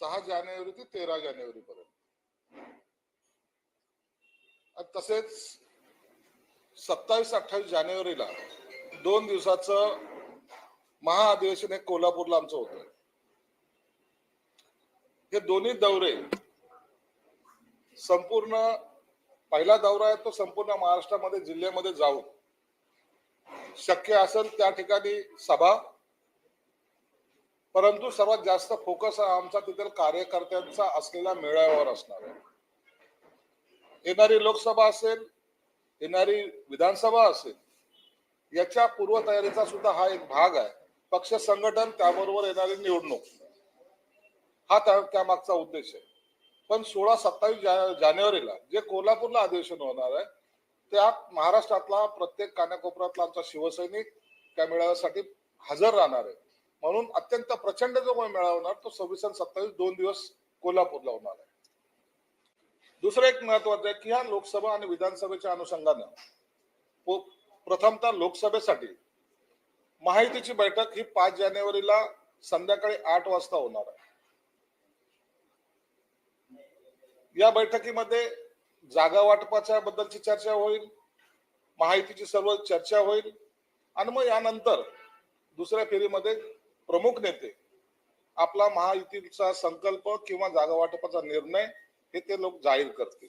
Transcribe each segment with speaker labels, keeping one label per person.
Speaker 1: सहा जानेवारी ते तेरा जानेवारी पर्यंत. तसेच सत्तावीस अठ्ठावीस जानेवारीला दोन दिवसाचं महाअधिवेशन हे कोल्हापूरला आमचं होतं हे दोन्ही दौरे संपूर्ण पहिला दौरा आहे तो संपूर्ण महाराष्ट्रामध्ये जिल्ह्यामध्ये जाऊन शक्य असेल त्या ठिकाणी सभा परंतु सर्वात जास्त फोकस आमचा तिथील कार्यकर्त्यांचा असलेला मेळाव्यावर असणार आहे. येणारी लोकसभा असेल येणारी विधानसभा असेल याच्या पूर्वतयारीचा सुद्धा हा एक भाग आहे. पक्ष संघटन त्याबरोबर येणारी निवडणूक. हा त्या त्यामागचा उद्देश आहे. पण सोळा सत्तावीस जानेवारीला जे कोल्हापूरला अधिवेशन होणार आहे त्यात महाराष्ट्रातला प्रत्येक कानाकोपऱ्यातला आमचा शिवसैनिक त्या मेळाव्यासाठी हजर राहणार आहे. म्हणून अत्यंत प्रचंड जो काही मेळावा होणार तो सव्वीस आणि सत्तावीस दोन दिवस कोल्हापूरला होणार आहे. दुसरं एक महत्वाचं आहे की ह्या लोकसभा आणि विधानसभेच्या अनुषंगानं प्रथमतः लोकसभेसाठी माहितीची बैठक ही पाच जानेवारीला संध्याकाळी आठ वाजता होणार आहे. या बैठकीमध्ये जागा वाटपाच्या बद्दलची चर्चा होईल माहितीची सर्व चर्चा होईल आणि मग यानंतर दुसऱ्या फेरीमध्ये प्रमुख नेते. आपला महायुतीचा संकल्प किंवा जागा वाटपाचा निर्णय हे ते लोक जाहीर करतील.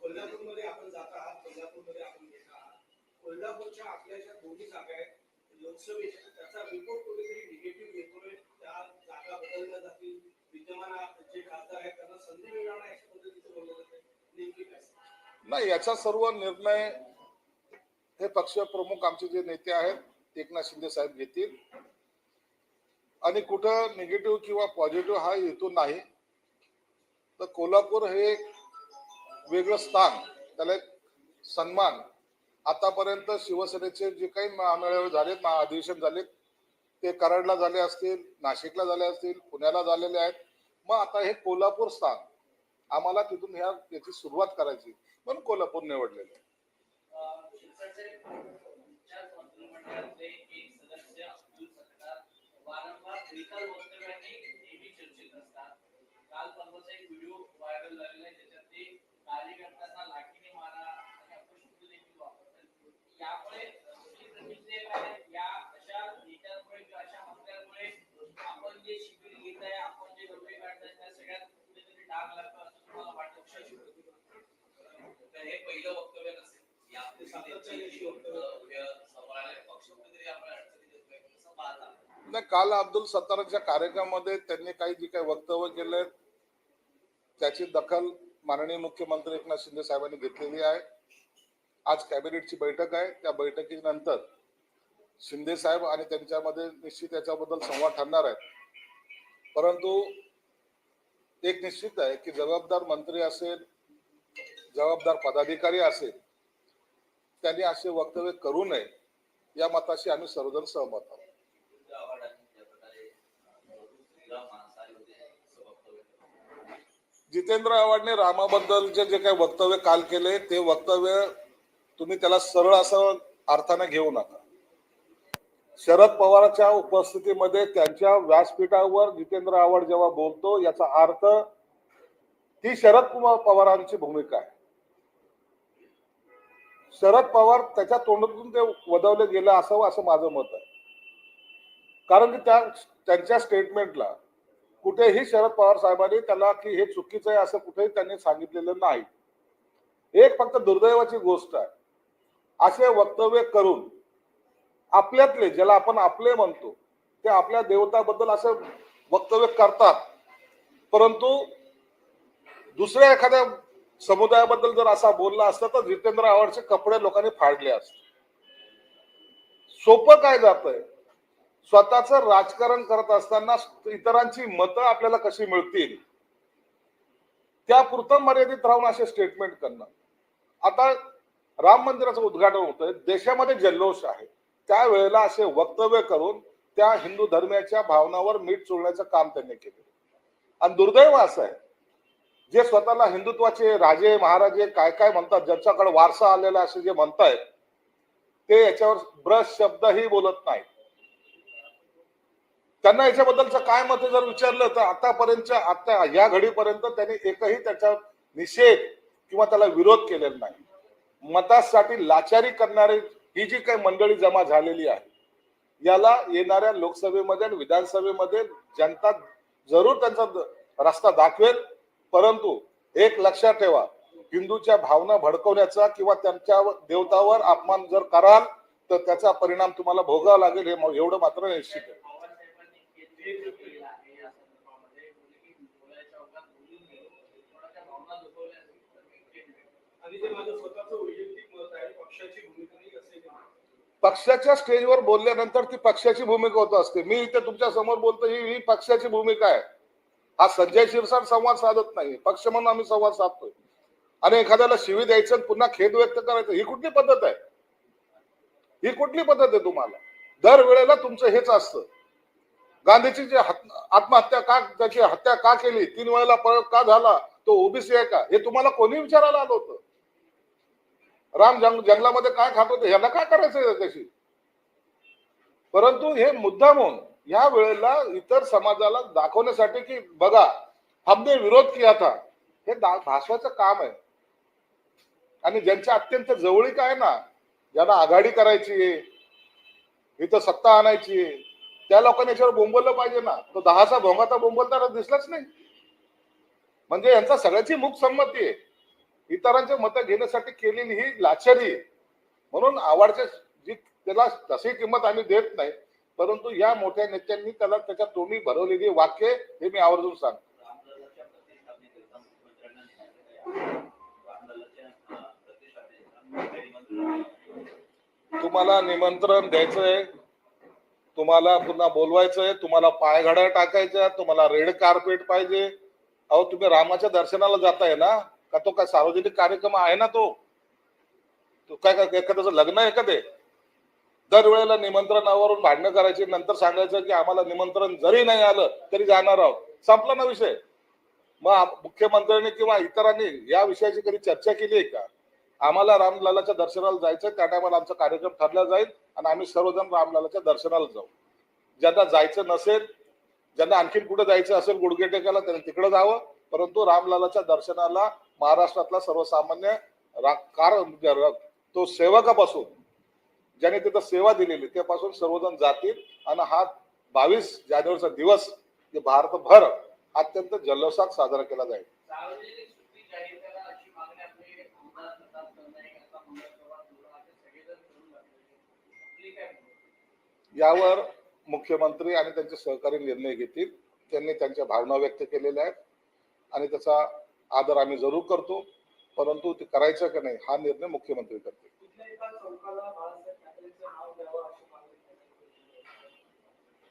Speaker 2: कोल्हापूरमध्ये आपण जात आहात कोल्हापूरमध्ये आपण येत आहात. कोल्हापूरच्या आपल्या ज्या दोन्ही जागा आहेत लोकसभेच्या. त्याचा रिपोर्ट कुठेतरी निगेटिव्ह येतोय त्या जागा बदलल्या जातील. विद्यमान जे खासदार आहेत त्यांना संधी मिळणार नाही अशा पद्धतीचं बोललं जातं नेमकी काय
Speaker 1: नाही याचा सर्व निर्णय हे पक्ष प्रमुख आमचे जे नेते आहेत एकनाथ शिंदे साहेब घेतील. आणि कुठं निगेटिव्ह किंवा पॉझिटिव्ह हा हेतू नाही. तर कोल्हापूर हे एक वेगळं स्थान त्याला एक सन्मान. आतापर्यंत शिवसेनेचे जे काही महामेळावे झालेत महाअधिवेशन झालेत ते कराडला झाले असतील नाशिकला झाले असतील पुण्याला झालेले आहेत. मग आता हे कोल्हापूर स्थान आम्हाला तिथून ह्या याची सुरुवात करायची. म्हणून कोल्हापूर निवडलेलं. आहे
Speaker 3: वारंवार नेहमी असतात काल एक व्हिडिओ व्हायरल आहे त्याच्यात ते लाठीने मारा यामुळे या अशा किंवा अशा आपण जे शिबिर घेत आहे आपण
Speaker 1: नाही काल अब्दुल सत्तारच्या कार्यक्रमामध्ये त्यांनी काही जी काही वक्तव्य केले त्याची दखल माननीय मुख्यमंत्री एकनाथ शिंदे साहेबांनी घेतलेली आहे. आज कॅबिनेटची बैठक आहे. त्या बैठकीनंतर शिंदे साहेब आणि त्यांच्यामध्ये निश्चित याच्याबद्दल संवाद ठरणार आहे परंतु एक निश्चित आहे की जबाबदार मंत्री असेल जबाबदार पदाधिकारी असेल त्यांनी असे वक्तव्य करू नये या मताशी आम्ही सर्वजण सहमत आहोत.
Speaker 4: जितेंद्र
Speaker 1: जितेंद्र आव्हाडने रामाबद्दलचे जे काही वक्तव्य काल केले ते वक्तव्य तुम्ही त्याला सरळ असं अर्थाने घेऊ नका. शरद पवारांच्या उपस्थितीमध्ये त्यांच्या व्यासपीठावर जितेंद्र आव्हाड जेव्हा बोलतो याचा अर्थ ती शरद कुमार पवारांची भूमिका आहे. शरद पवार त्याच्या तोंडातून ते वदवले गेलं असावं असं माझं मत आहे. कारण की त्या त्यांच्या स्टेटमेंटला कुठेही शरद पवार साहेबांनी त्याला की हे चुकीचं आहे असं कुठेही त्यांनी सांगितलेलं नाही. एक फक्त दुर्दैवाची गोष्ट आहे. असे वक्तव्य करून आपल्यातले ज्याला आपण आपले म्हणतो ते आपल्या देवताबद्दल असं वक्तव्य करतात. परंतु दुसऱ्या एखाद्या समुदायाबद्दल जर असा बोलला असता तर जितेंद्र आव्हाडचे कपडे लोकांनी फाडले असते. सोपं काय जातंय? स्वतःच राजकारण करत असताना इतरांची मतं आपल्याला कशी मिळतील? त्यापुरतं मर्यादित राहून असे स्टेटमेंट करणं. आता राम मंदिराचं उद्घाटन होतंय. देशामध्ये जल्लोष आहे. त्यावेळेला असे वक्तव्य करून त्या हिंदू धर्माच्या भावनावर मीठ चोळण्याचं काम त्यांनी केलं. आणि दुर्दैव असं आहे जे स्वतःला हिंदुत्वाचे राजे महाराजे काय काय म्हणतात ज्यांच्याकडे वारसा आलेला असे जे म्हणतायत ते याच्यावर ब्रश शब्दही बोलत नाही त्यांना याच्याबद्दलचं काय मत आहे जर विचारलं तर आतापर्यंत आता या घडीपर्यंत त्यांनी एकही त्याच्यावर निषेध किंवा त्याला विरोध केलेला नाही. मतासाठी लाचारी करणारे ही जी काही मंडळी जमा झालेली आहे याला येणाऱ्या लोकसभेमध्ये आणि विधानसभेमध्ये जनता जरूर त्यांचा रस्ता दाखवेल. परंतु एक लक्षात ठेवा हिंदूच्या भावना भडकवण्याचा किंवा त्यांच्या देवतावर अपमान जर कराल तर त्याचा परिणाम तुम्हाला भोगावा लागेल हे एवढं मात्र निश्चित आहे.
Speaker 2: माझं वैयक्तिक मत आहे पक्षाची भूमिका नाही असे ते म्हणतात.
Speaker 1: पक्षाच्या स्टेजवर बोलल्यानंतर ती पक्षाची भूमिका होत असते. मी इथे तुमच्यासमोर बोलतो ही ही पक्षाची भूमिका आहे. हा संजय शिरसाट संवाद साधत नाही. पक्ष म्हणून आम्ही संवाद साधतोय. आणि एखाद्याला शिवी द्यायचं आणि पुन्हा खेद व्यक्त करायचं ही कुठली पद्धत आहे? ही कुठली पद्धत आहे तुम्हाला? दर वेळेला तुमचं हेच असतं. गांधीची जी आत्महत्या का त्याची हत्या का केली? तीन वेळेला प्रयोग का झाला? तो ओबीसी आहे का? हे तुम्हाला कोणी विचारायला आलं होतं? राम जंग जंगलामध्ये काय खात होते यांना काय करायचं त्याशी परंतु हे मुद्दामून या वेळेला इतर समाजाला दाखवण्यासाठी की बघा हमने विरोध किया था हे दा- काम आहे. आणि ज्यांच्या अत्यंत जवळीक आहे ना ज्यांना आघाडी करायची आहे इथं सत्ता आणायची आहे त्या लोकांनी याच्यावर बोंबललं पाहिजे ना. तो दहाचा भोंगाचा बोंबलताना दिसलाच नाही. म्हणजे यांचा सगळ्याची मुख संमती आहे. इतरांचे मतं घेण्यासाठी केलेली ही लाचारी आहे. म्हणून आवडच्या जी त्याला तशी किंमत आम्ही देत नाही परंतु या मोठ्या नेत्यांनी त्याला त्याच्या तोंडी भरवलेली वाक्य हे मी आवर्जून सांगतो.
Speaker 4: निमंत्रण आहे.
Speaker 1: तुम्हाला निमंत्रण द्यायचंय तुम्हाला पुन्हा बोलवायचंय तुम्हाला पायघड्या टाकायच्या तुम्हाला रेड कार्पेट पाहिजे. अहो तुम्ही रामाच्या दर्शनाला जाताय ना? का तो काय सार्वजनिक कार्यक्रम आहे ना तो? तो काय काय एखाद्याचं लग्न आहे का ते? दरवेळेला निमंत्रणावरून भांडणं करायची नंतर सांगायचं की आम्हाला निमंत्रण जरी नाही आलं तरी जाणार आहोत. संपला ना विषय. मग मुख्यमंत्र्यांनी किंवा इतरांनी या विषयाची कधी चर्चा केली आहे का? आम्हाला रामलालाच्या दर्शनाला जायचं त्या टायमाला आमचा कार्यक्रम ठरला जाईल आणि आम्ही सर्वजण रामलालाच्या दर्शनाला जाऊ. ज्यांना जायचं नसेल ज्यांना आणखीन कुठे जायचं असेल गुडघे त्यांना तिकडे जावं. परंतु रामलालाच्या दर्शनाला महाराष्ट्रातला सर्वसामान्य तो सेवकापासून ज्याने तिथं सेवा दिलेली त्यापासून सर्वजण जातील आणि हा बावीस जानेवारीचा दिवस भारतभर अत्यंत जल्लोषात साजरा केला जाईल? यावर मुख्यमंत्री आणि त्यांचे सहकारी निर्णय घेतील. त्यांनी त्यांच्या भावना व्यक्त केलेल्या आहेत. आणि त्याचा आदर आम्ही जरूर करतो परंतु ते करायचं का नाही हा निर्णय मुख्यमंत्री करतील.
Speaker 2: कुठल्या एका चौकाला बाळासाहेब ठाकरेंचं नाव द्यावं अशी मागणी करण्यात आली.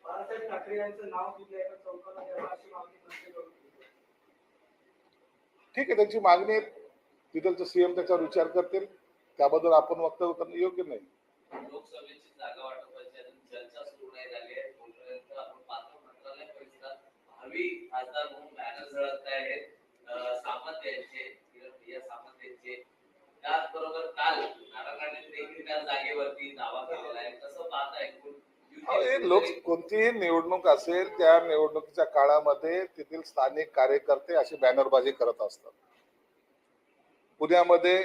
Speaker 2: बाळासाहेब ठाकरे यांचं नाव कुठल्या एका चौकाला द्यावं अशी मागणी प्रत्येकाकडून केली.
Speaker 1: ठीक आहे त्यांची मागणी आहे. तिथलचे सीएम त्याच्यावर विचार करतील. त्याबद्दल आपण वक्तव्य करणं योग्य नाही.
Speaker 4: लोकसभेची जागा वाटपाची अजून चर्चा सुरू नाही झाली आहे. तोपर्यंत आपण पात्र मंत्रालय परिसरात भावी खासदार म्हणून बॅनर झळकत आहेत अं, सामंत यांचे प्रिया सामंत यांचे त्याचबरोबर काल देखील त्या जागेवरती दावा केलेला आहे. कसं
Speaker 1: लोक कोणतीही निवडणूक असेल त्या निवडणुकीच्या काळामध्ये तेथील स्थानिक कार्यकर्ते अशी बॅनरबाजी करत असतात. पुण्यामध्ये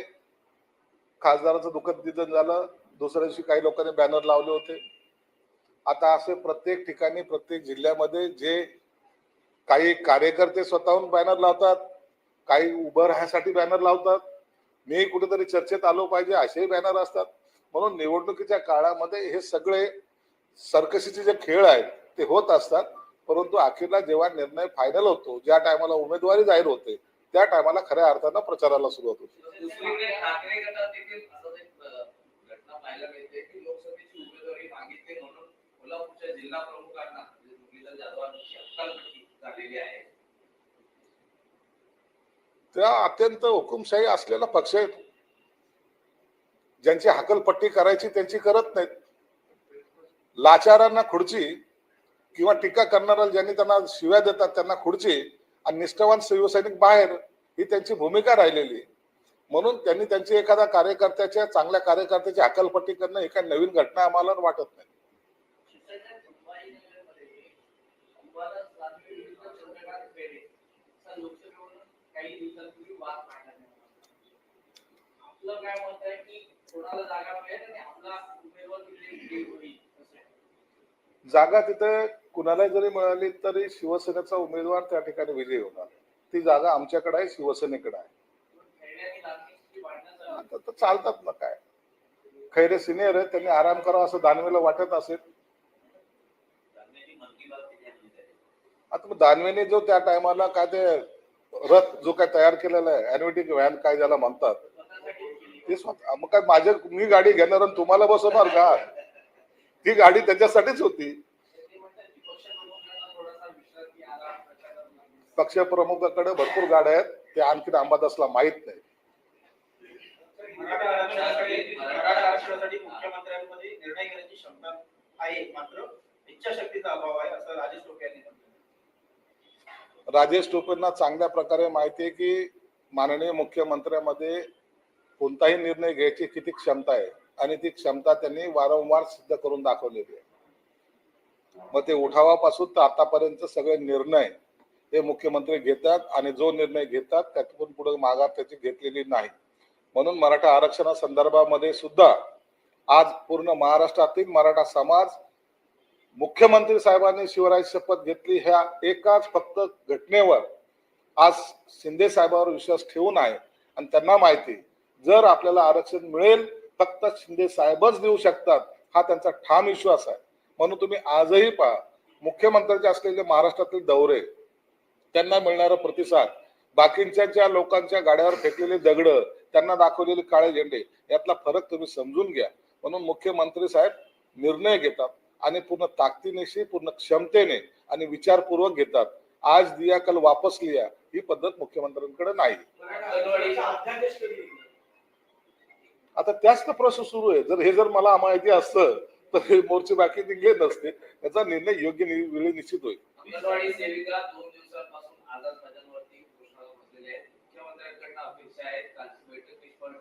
Speaker 1: खासदाराचं दुःखद निधन झालं. दुसऱ्या दिवशी काही लोकांनी बॅनर लावले होते. आता असे प्रत्येक ठिकाणी प्रत्येक जिल्ह्यामध्ये जे काही कार्यकर्ते स्वतःहून बॅनर लावतात काही उभं राहण्यासाठी बॅनर लावतात. मी कुठेतरी चर्चेत आलो पाहिजे असेही बॅनर असतात. म्हणून निवडणुकीच्या काळामध्ये हे सगळे सर्कशीचे जे खेळ आहेत ते होत असतात. परंतु अखेरला जेव्हा निर्णय फायनल होतो ज्या टायमाला उमेदवारी जाहीर होते त्या टायमाला खऱ्या अर्थानं प्रचाराला सुरुवात होते.
Speaker 4: जिल्हा प्रमुखांना झालेली आहे असं एक अं, घटना पाहायला मिळते की लोकसभेची उमेदवारी मागितली म्हणून कोल्हापूरच्या जिल्हा प्रमुखांना म्हणजे मुरलीधर जाधवांची अक्कलपट्टी झालेली आहे
Speaker 1: त्या अत्यंत हुकुमशाही असलेला पक्ष आहे तो. ज्यांची हकलपट्टी करायची त्यांची करत नाहीत लाचारांना खुर्ची किंवा टीका करणाऱ्या ज्यांनी त्यांना शिव्या देतात त्यांना खुर्ची आणि निष्ठावान शिवसैनिक बाहेर ही त्यांची भूमिका राहिलेली आहे. म्हणून त्यांनी त्यांची एखाद्या कार्यकर्त्याच्या चांगल्या कार्यकर्त्याची हकलपट्टी करणं ही काही नवीन घटना आम्हाला वाटत नाही
Speaker 3: काही दिवसांपूर्वी वाद मिळाला आपलं काय मत आहे की कोणाला जागा मिळेल आणि आपला उमेदवार तिथे होईल.
Speaker 1: जागा तिथे कुणाला जरी मिळाली तरी शिवसेनेचा उमेदवार त्या ठिकाणी विजयी होणार ती जागा आमच्याकडे आहे शिवसेनेकडे आहे. आता तर चालतात ना काय खैरे सिनियर आहेत त्यांनी आराम करावा असं दानवेला वाटत असेल. आता मग दानवेने जो त्या टायमाला काय ते रथ जो काय तयार केलेला आहे अॅन्युटी व्हॅन काय ज्याला म्हणतात ते स्वतः मग काय माझ्या मी गाडी घेणार आणि तुम्हाला बसवणार का? ती गाडी त्याच्यासाठीच होती.
Speaker 3: ते म्हणतात
Speaker 1: पक्षप्रमुखाकडे भरपूर गाड्या आहेत ते आणखी अंबादासला माहीत नाही.
Speaker 2: मुख्यमंत्र्यांमध्ये निर्णय घेण्याची क्षमता आहे मात्र इच्छाशक्तीचा अभाव आहे असं राजेश टोपे यांनी
Speaker 1: राजेश टोपेंना चांगल्या प्रकारे माहिती आहे की माननीय मुख्यमंत्र्यामध्ये कोणताही निर्णय घ्यायची किती क्षमता आहे आणि ती क्षमता त्यांनी वारंवार सिद्ध करून दाखवलेली आहे. मग ते उठावापासून तर आतापर्यंत सगळे निर्णय हे मुख्यमंत्री घेतात आणि जो निर्णय घेतात त्यातून पुढे माघार त्याची घेतलेली नाही. म्हणून मराठा आरक्षणा संदर्भामध्ये सुद्धा आज पूर्ण महाराष्ट्रातील मराठा समाज मुख्यमंत्री साहेबांनी शिवराज शपथ घेतली ह्या एकाच फक्त घटनेवर. आज शिंदे साहेबांवर विश्वास ठेवून आहे आणि त्यांना माहिती जर आपल्याला आरक्षण मिळेल फक्त शिंदे साहेबच देऊ शकतात हा त्यांचा ठाम विश्वास आहे. म्हणून तुम्ही आजही पहा मुख्यमंत्र्यांचे असलेले महाराष्ट्रातील दौरे त्यांना मिळणारा प्रतिसाद बाकींच्या ज्या लोकांच्या गाड्यावर फेकलेले दगड त्यांना दाखवलेले काळे झेंडे यातला फरक तुम्ही समजून घ्या. म्हणून मुख्यमंत्री साहेब निर्णय घेतात. आणि पूर्ण ताकदीनेशी पूर्ण क्षमतेने आणि विचारपूर्वक घेतात. आज दिया कल वापस लिया ही पद्धत मुख्यमंत्र्यांकडे नाही. आता त्याच तर प्रोसेस सुरू आहे. जर हे जर मला माहिती असतं तर हे मोर्चे बाकी निघले नसते त्याचा निर्णय योग्य वेळी निश्चित होईल.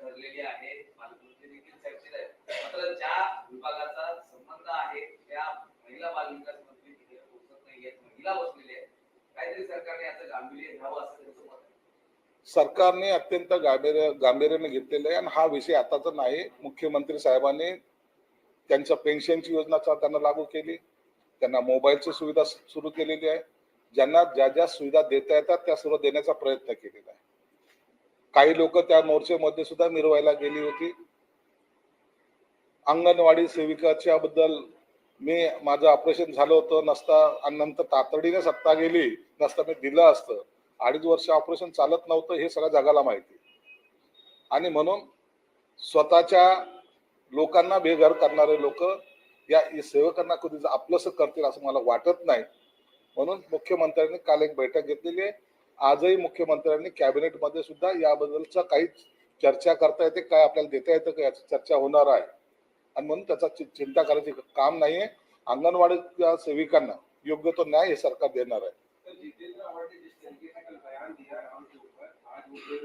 Speaker 4: ठरलेली आहे. पालकमंत्री देखील चर्चेत आहेत. मात्र ज्या विभागाचा संबंध आहे महिला बालविकास मंत्री तिथे पोहोचत नाहीयेत महिला बसलेल्या आहेत. काहीतरी सरकारने याचं गांभीर्य घ्यावं असं त्यांचं मत आहे.
Speaker 1: सरकारने अत्यंत गांभीर्य गांभीर्याने घेतलेलं आहे आणि हा विषय आताचा नाही. मुख्यमंत्री साहेबांनी त्यांच्या पेन्शनची योजना त्यांना लागू केली. त्यांना मोबाईलची सुविधा सुरू केलेली आहे. ज्यांना ज्या ज्या सुविधा देता येतात त्या सर्व देण्याचा प्रयत्न केलेला आहे. काही लोक त्या मोर्चेमध्ये सुद्धा मिरवायला गेली होती. अंगणवाडी सेविकाच्या बद्दल मी माझं ऑपरेशन झालं होतं नसता आणि नंतर तातडीने सत्ता गेली नसता मी दिलं असतं. अडीच वर्ष ऑपरेशन चालत नव्हतं हे सगळ्या जगाला माहिती. आणि म्हणून स्वतःच्या लोकांना बेघर करणारे लोक या सेवकांना कधी आपलंसं करतील असं मला वाटत नाही. म्हणून मुख्यमंत्र्यांनी काल एक बैठक घेतलेली आहे. आजही मुख्यमंत्र्यांनी कॅबिनेटमध्ये सुद्धा याबद्दलचा काही चर्चा करता येते काय आपल्याला देता येतं का याची चर्चा होणार आहे. चिंता करायची काम नाहीये. अंगणवाडी सेविकांना योग्य तो न्याय हे सरकार देणार आहे.
Speaker 2: जितेंद्र आव्हाड ने जिस तरीके से कल बयान दिया राहुल के ऊपर आज वो जो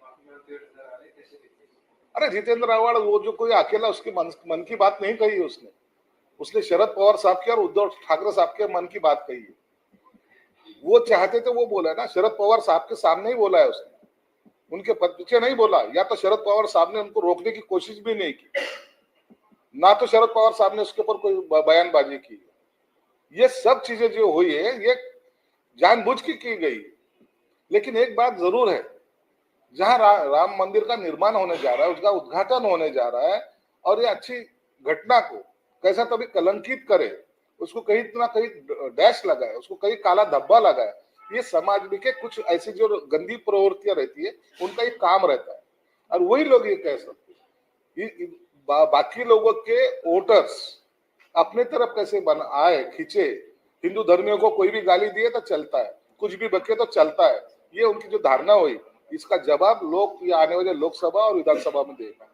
Speaker 2: माफ़ी मांगते हुए नज़र आ रहे हैं, हैं
Speaker 1: अरे जितेंद्र आवाड़ वो जो कोई अकेला उसकी मन, मन की बात नहीं कही उसने. उसने शरद पवार साहब की और उद्धव ठाकरे साहब के मन की बात कही है। वो चाहते थे वो बोला है ना शरद पवार साहब के सामने ही बोला है उसने। उनके पीछे नहीं बोला। या तो शरद पवार साहब ने उनको रोकने की कोशिश भी नहीं की। ना तो शरद पवार साहब ने उसके ऊपर कोई बयानबाजी की। ये सब चीज़ें जो हुई है ये जानबूझ के की गई। लेकिन एक बात ज़रूर है जहाँ रा, राम मंदिर का निर्माण होने जा रहा है उसका उद्घाटन होने जा रहा है और ये अच्छी घटना को कैसा तभी कलंकित करे उसको कहीं ना कहीं डैश लगाए उसको कहीं काला धब्बा लगाए ये समाज में के कुछ ऐसी जो गंदी प्रवृत्तियाँ रहती है उनका एक काम रहता है। और वही लोग ये कह सकते हैं। बा, बाकी लोगों के वोटर्स अपने तरफ़ कैसे बन आए खींचे? हिंदू धर्मियों को कोई भी गाली दिए तो चलता है। कुछ भी बके तो चलता है। ये उनकी जो धारणा हुई इसका जवाब लोग ये आने वाले लोकसभा और विधानसभा में देगा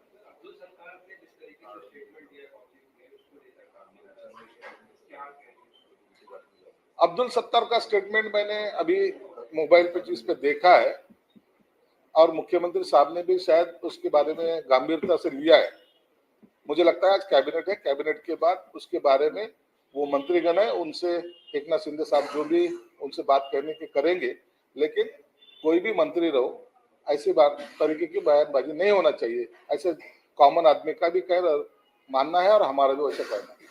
Speaker 2: अब्दुल
Speaker 1: सत्तार का स्टेटमेंट मैंने अभी मोबाइल पे चीज़ पे देखा है। और मुख्यमंत्री साहब ने भी शायद उसके बारे में गंभीरता से लिया है। मुझे लगता है आज कैबिनेट है। कैबिनेट के बाद उसके बारे में वो मंत्रीगण है, उनसे एक नाथ शिंदे साहब जो भी उनसे बात करने के करेंगे, लेकिन कोई भी मंत्री रहो, ऐसी बात तरीके की बयानबाजी नहीं होना चाहिए। ऐसे कॉमन आदमी का भी कह मानना है और हमारा भी वैसा कहना है।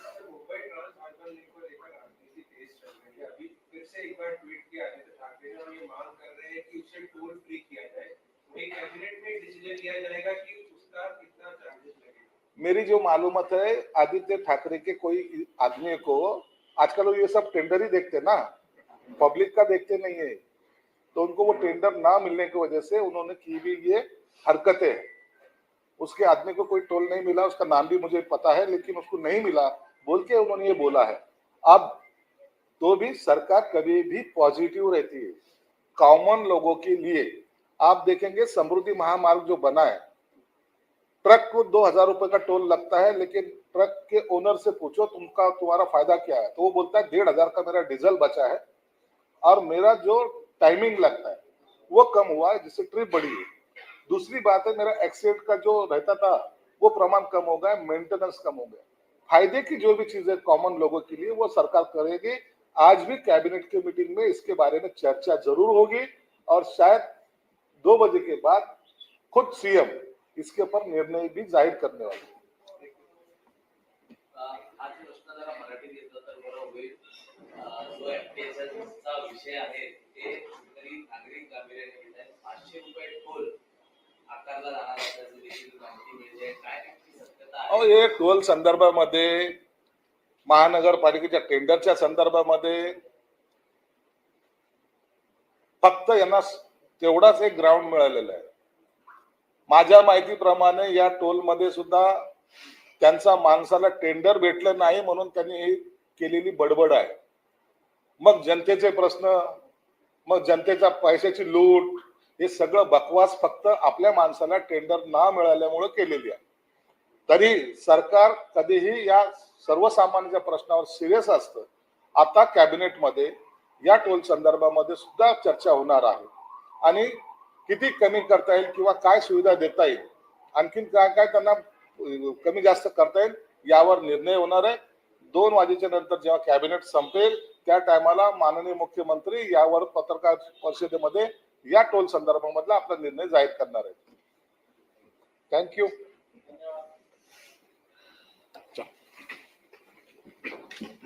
Speaker 1: मेरी जो मालूमत है, आदित्य ठाकरे के कोई आदमी को, आजकल ये सब टेंडर ही देखते ना। पब्लिक का देखते नहीं है। तो उनको वो टेंडर ना मिलने की वजह से उन्होंने की भी ये हरकतें। उसके आदमी को कोई टोल नहीं मिला, उसका नाम भी मुझे पता है, लेकिन उसको नहीं मिला। बोल के उन्होंने ये बोला है। अब तो भी सरकार कभी भी पॉजिटिव रहती है। कॉमन लोगों के लिए। आप देखेंगे, समृद्धि महामार्ग जो बना है ट्रक को दो हज़ार रुपए का टोल लगता है, लेकिन ट्रक के ओनर से पूछो, तुमका, तुम्हारा फ़ायदा क्या है? तो वो बोलता है, डेढ़ हज़ार का मेरा डीजल बचा है और मेरा जो टाइमिंग लगता है, वो कम हुआ है, जिससे ट्रिप बढ़ी है। दूसरी बात है, मेरा एक्सीडेंट का जो रहता था, वो प्रमाण कम हो गया मेंटेनेंस कम हो गया। फ़ायदे की जो भी चीज़ें कॉमन लोगों के लिए, वो सरकार करेगी। आज भी कैबिनेट की मीटिंग में इसके बारे में चर्चा ज़रूर होगी और शायद दो बजे के बाद खुद सीएम इसके ऊपर निर्णय भी जाहीर करने वाले
Speaker 4: विषय आहे ते कुठेतरी नागरिक गांभीर्याने घेत आहेत. पाचशे रुपये टोल आकारला जाणार असल्याची देखील माहिती मिळते काय नक्की सत्यता आहे?
Speaker 1: अहो हे टोल संदर्भामध्ये महानगरपालिकेच्या टेंडरच्या संदर्भामध्ये फक्त यांना तेवढाच एक ग्राउंड मिळालेला आहे. माझ्या माहितीप्रमाणे या टोलमध्ये सुद्धा त्यांचा माणसाला टेंडर भेटलं नाही म्हणून त्यांनी ही केलेली बडबड आहे. मग जनतेचे प्रश्न मग जनतेच्या पैशाची लूट हे सगळं बकवास फक्त आपल्या माणसाला टेंडर ना मिळाल्यामुळे केलेली आहे. तरी सरकार कधीही या सर्वसामान्यांच्या प्रश्नावर सिरियस असतं. आता कॅबिनेटमध्ये या टोल संदर्भामध्ये सुद्धा चर्चा होणार आहे. आणि किती कमी करता येईल किंवा काय सुविधा देता येईल? आणखीन काय काय त्यांना कमी जास्त करता येईल यावर निर्णय होणार आहे. दोन वाजेच्या नंतर जेव्हा कॅबिनेट संपेल त्या टायमाला माननीय मुख्यमंत्री यावर पत्रकार परिषदेमध्ये या टोल संदर्भामधला आपला निर्णय जाहीर करणार आहे थँक्यू Thank.